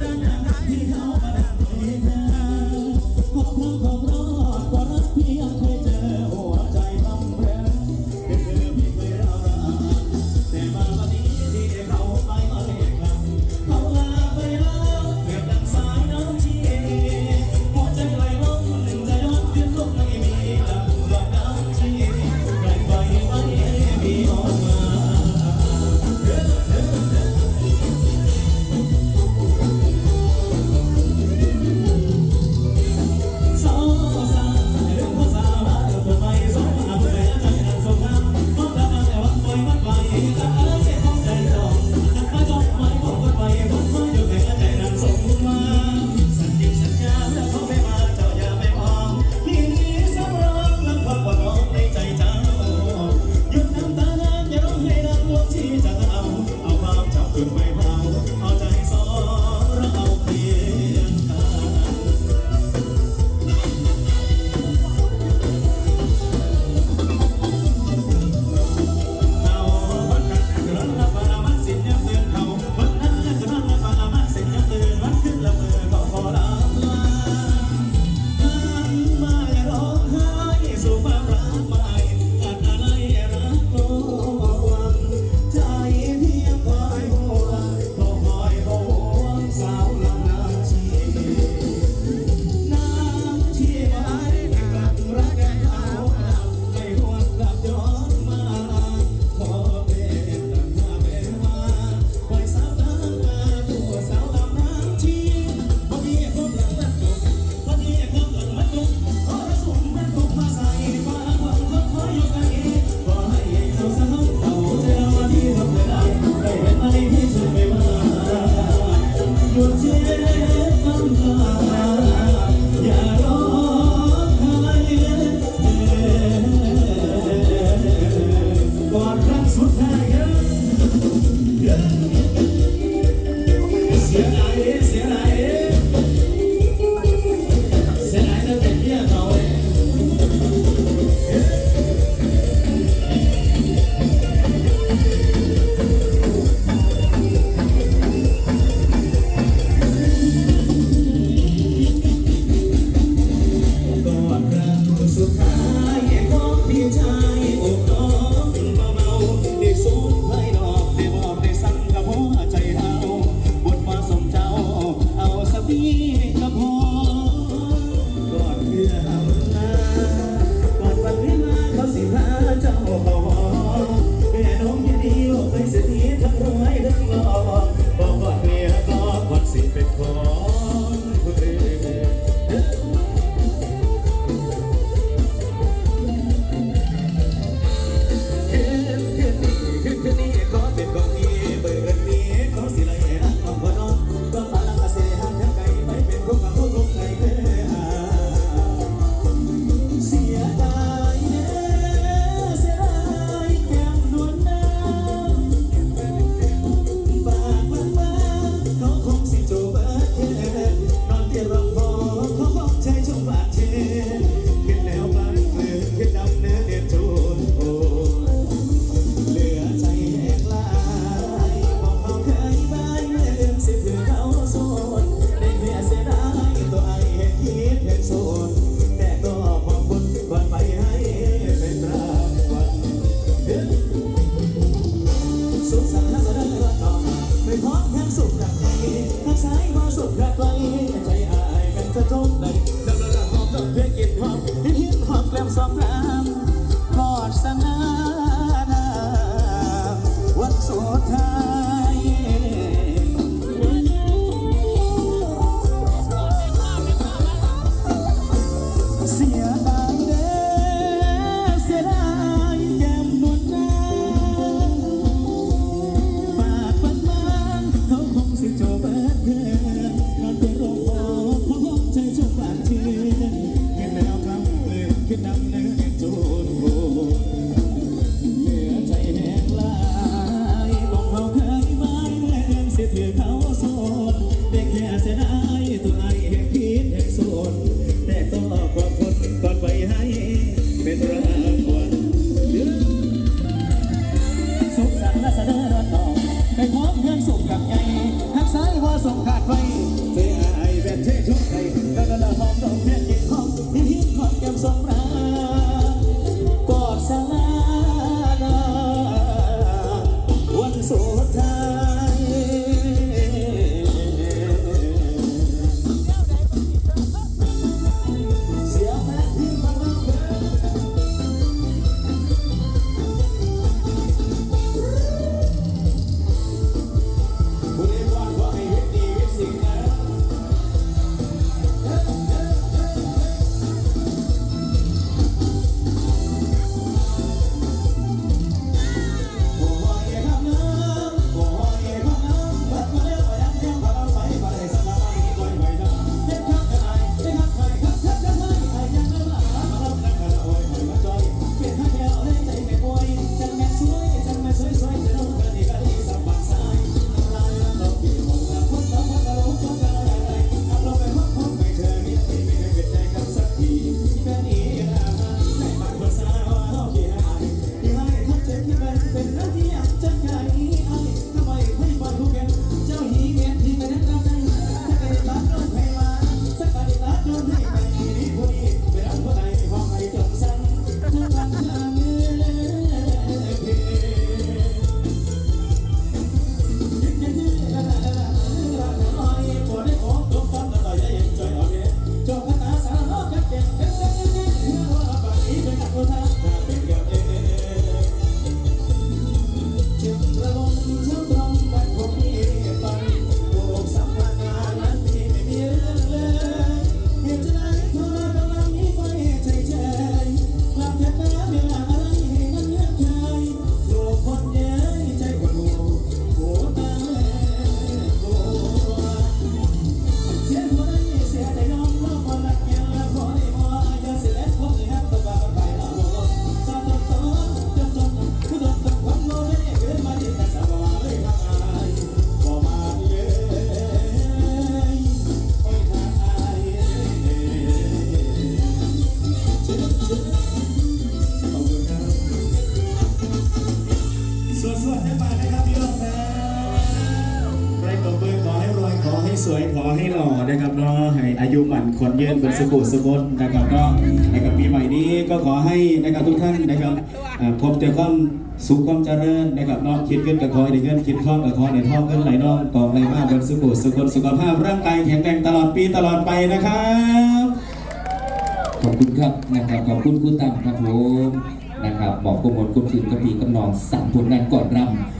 เหลือใจแห้งลายบอกเขา เสงขาดไว้เทไอแบบเทชุกไทแล้ละหอมดอกแม่กินหอมนี่หิ้งขอดแก้มสงรากอดสลาวันสุด Just ขอให้สวยขอให้หล่อนะครับเนาะให้อายุหมันขวัญยืนเป็นสกุลสกุลนะครับเนาะนะครับปีใหม่นี้ก็ขอให้นะครับทุกท่านนะครับพบแต่ความสุขความเจริญนะครับเนาะคิดเงินกับขอให้ได้เงินคิดทองกับขอให้ได้ทองเงินไหลน้องกองไหลมากเป็นสกุลสกุลสุขภาพร่างกายแข็งแรงตลอดปีตลอดไปนะครับขอบคุณครับนะครับขอบคุณคุณตั้มครับผมนะครับบอกกมลกุมสินกระปีกำนองสั่งผลงานก่อนรำ